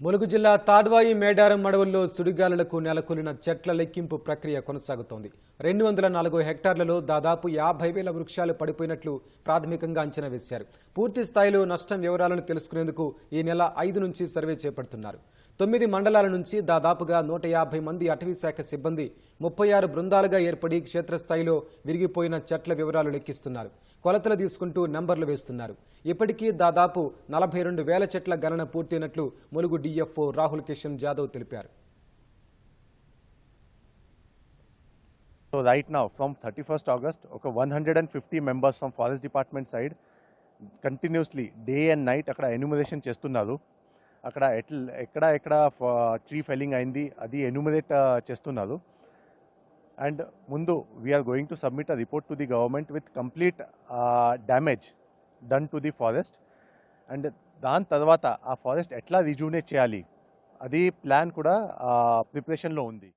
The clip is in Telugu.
ములుగు జిల్లా తాడ్వాయి మేడారం అడవుల్లో సుడిగాలులకు నెలకొల్లిన చెట్ల లెక్కింపు ప్రక్రియ కొనసాగుతోంది. రెండు వందల నాలుగు హెక్టార్లలో దాదాపు యాభై వేల వృక్షాలు పడిపోయినట్లు ప్రాథమికంగా అంచనా వేశారు. పూర్తి స్థాయిలో నష్టం వివరాలను తెలుసుకునేందుకు ఈ నెల ఐదు నుంచి సర్వే చేపడుతున్నారు. తొమ్మిది మండలాల నుంచి దాదాపుగా నూట యాభై మంది అటవీ శాఖ సిబ్బంది ముప్పై ఆరు బృందాలుగా ఏర్పడి క్షేత్రస్థాయిలో విరిగిపోయిన చెట్ల వివరాలు లెక్కిస్తున్నారు. కొలతలు తీసుకుంటూ నంబర్లు వేస్తున్నారు. ఇప్పటికీ దాదాపు నలభై రెండు వేల చెట్ల గణన పూర్తయినట్లు ములుగు డిఎఫ్ఓ రాహుల్ కిషన్ జాదవ్ తెలిపారు. So right now, from 31st August, okay, 150 members from Forest Department side continuously day and night అక్కడ ఎనిమిదేషన్ చేస్తున్నారు. అక్కడ ఎట్ల ఎక్కడ ఎక్కడ ట్రీ ఫెల్లింగ్ అయింది అది ఎన్యూమరేట్ చేస్తున్నారు. అండ్ ముందు we're going to submit a report to the government with complete damage done to the forest and దాని తర్వాత ఆ ఫారెస్ట్ ఎట్లా రిజ్యూనేట్ చేయాలి? అది ప్లాన్ కూడా ప్రిపరేషన్లో ఉంది.